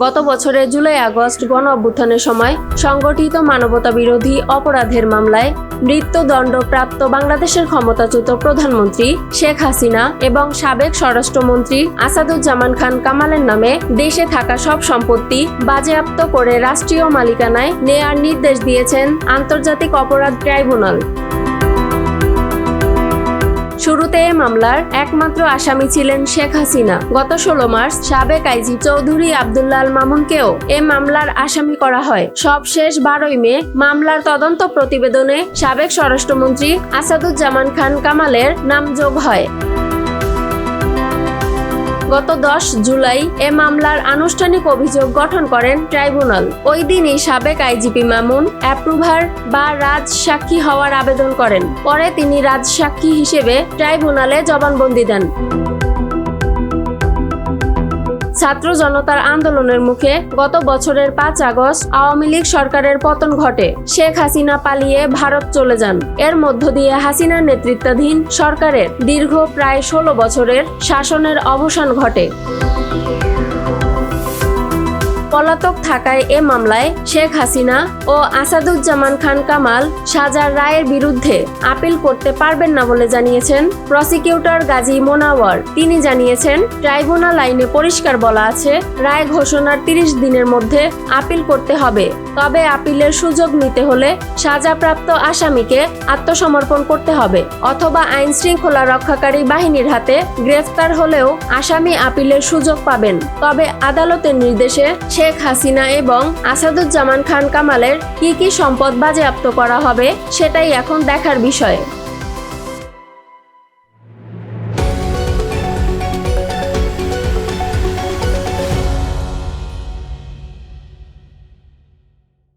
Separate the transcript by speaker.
Speaker 1: গত বছরের July August গণ অভ্যুত্থানের সময় সংগঠিত মানবতা বিরোধী অপরাধের মামলায় মৃত্যুদণ্ডপ্রাপ্ত বাংলাদেশের ক্ষমতাচ্যুত প্রধানমন্ত্রী শেখ হাসিনা এবং সাবেক স্বরাষ্ট্রমন্ত্রী আসাদুজ্জামান খান কামালের নামে দেশে থাকা সব সম্পত্তি বাজেয়াপ্ত করে রাষ্ট্রীয় মালিকানায় নেয়ার নির্দেশ দিয়েছেন আন্তর্জাতিক অপরাধ ট্রাইব্যুনাল। শুরুতে এ মামলার একমাত্র আসামি ছিলেন শেখ হাসিনা। গত ষোলো মার্চ সাবেক আইজি চৌধুরী আবদুল্লাল মামুনকেও এ মামলার আসামি করা হয়। সবশেষ বারোই মে মামলার তদন্ত প্রতিবেদনে সাবেক স্বরাষ্ট্রমন্ত্রী আসাদুজ্জামান খান কামালের নাম যোগ হয়। গত দশ জুলাই এ মামলার আনুষ্ঠানিক অভিযোগ গঠন করেন ট্রাইব্যুনাল। ওই দিনই সাবেক আইজিপি মামুন অ্যাপ্রুভার বা রাজ সাক্ষী হওয়ার আবেদন করেন। পরে তিনি রাজ সাক্ষী হিসেবে ট্রাইব্যুনালে জবানবন্দি দেন। ছাত্র জনতার আন্দোলনের মুখে গত বছরের পাঁচ আগস্ট আওয়ামী লীগ সরকারের পতন ঘটে। শেখ হাসিনা পালিয়ে ভারত চলে যান। এর মধ্য দিয়ে হাসিনার নেতৃত্বাধীন সরকারের দীর্ঘ প্রায় ষোলো বছরের শাসনের অবসান ঘটে। পলাতক থাকায় এ মামলায় শেখ হাসিনা ও আসাদুজ্জামান খান কামাল সাজার রায়ের বিরুদ্ধে আপিল করতে পারবেন না বলে জানিয়েছেন প্রসিকিউটর গাজী মোনাওয়ার। তিনি জানিয়েছেন, ট্রাইব্যুনাল আইনে পরিষ্কার বলা আছে, রায় ঘোষণার তিরিশ দিনের মধ্যে আপিল করতে হবে। তবে আপিলের সুযোগ নিতে হলে সাজাপ্রাপ্ত আসামিকে আত্মসমর্পণ করতে হবে অথবা আইন শৃঙ্খলা রক্ষাকারী বাহিনীর হাতে গ্রেফতার হলেও আসামি আপিলের সুযোগ পাবেন। তবে আদালতের নির্দেশে শেখ হাসিনা এবং আসাদুজ্জামান খান কামালের কি কি সম্পদ বাজেয়াপ্ত করা হবে সেটাই এখন দেখার বিষয়।